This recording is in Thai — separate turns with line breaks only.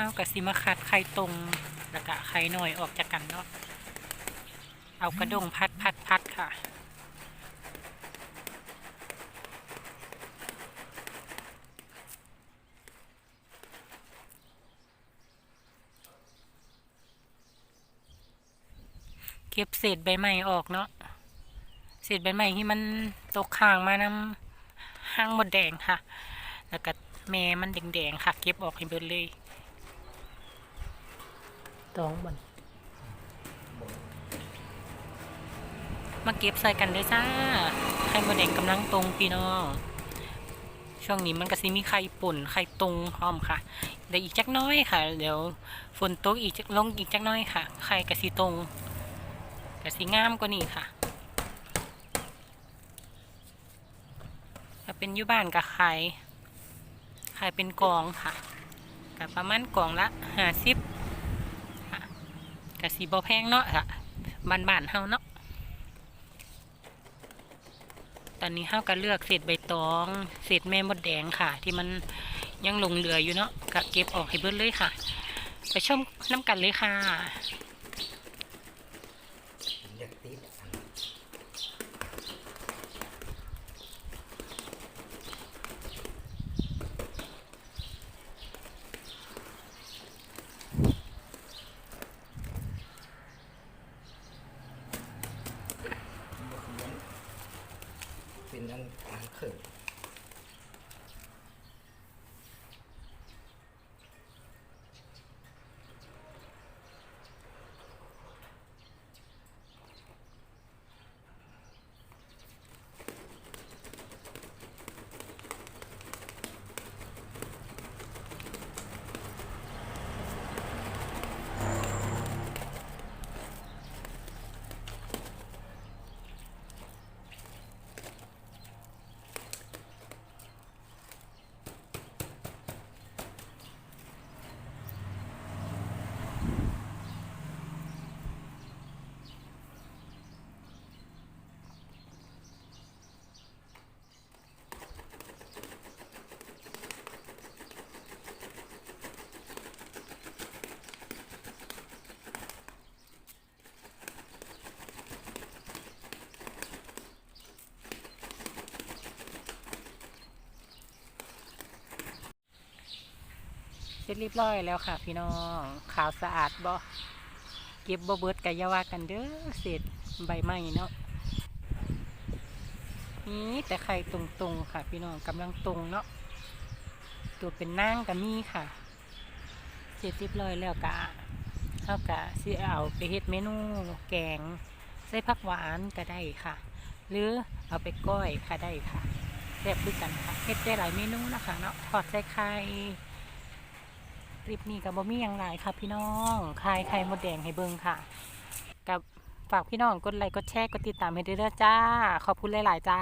ข้าวกับซิมาคัดไข่ตรงแล้วก็ไข่หน่อยออกจากกันเนาะเอากระดงพัดพัดพัดค่ะเก็บเศษใบไม้ออกเนาะ เศษใบไม้ที่มันตกค้างมานำห้างหมดแดงค่ะ แล้วก็แม่มันแดงๆค่ะ เก็บออกให้เบิดเลย ตองบันมาเก็บใส่กันเลยจ้า ไข่มดแดงกำลังตรงพี่น้อง ช่วงนี้มันก็สิมีไข่ป่นไข่ตรงพร้อมค่ะเดี๋ยวอีกจักน้อยค่ะ เดี๋ยวฝนตกอีกจักลงอีกจักน้อยค่ะ ไข่กะสิตรงกะสิงามกว่านี้ค่ะถ้าเป็นอยู่บ้านก็ขายขายเป็นกองค่ะก็ประมาณกองละห้าสิบ กะสีบอแพงเนาะค่ะบ้านบ้านๆเฮาเนาะตอนนี้เฮาก็เลือกเศษใบตองเศษแม่มดแดงค่ะ ที่มันยังหลงเหลืออยู่เนาะก็เก็บออกให้เบิดเลยค่ะ ไปชมน้ำกันเลยค่ะ
อยากติดอันเป็ นนั้นเขิน
สร็จเรียบร้อยแล้วค่ะ พี่น้องขาวสะอาดบ่เก็บบ่เบิดกะยาว่ากันเด้อเศษใบไม้เนาะนี่แต่ไข่ตรงๆค่ะ พี่น้องกำลังตรงเนาะตัวเป็นนางก็มีค่ะเสร็จเรียบร้อยแล้วกะเท่ากะสิเอาไปเฮ็ดเมนูแกงใส่ผักหวานก็ได้ค่ะ หรือเอาไปก้อยค่ะได้ค่ะแซ่บด้วยกันค่ะเฮ็ดได้หลายเมนูนะคะเนาะทอดใส่ไข่ ลิปนี้กับบ่มีอย่างไรค่ะพี่น้องคลายไข่มดแดงให้เบิ่งค่ะ กับฝากพี่น้องกดไลค์กดแชร์กดติดตามให้ด้วยเด้อจ้า ขอบคุณหลาย ๆ จ้า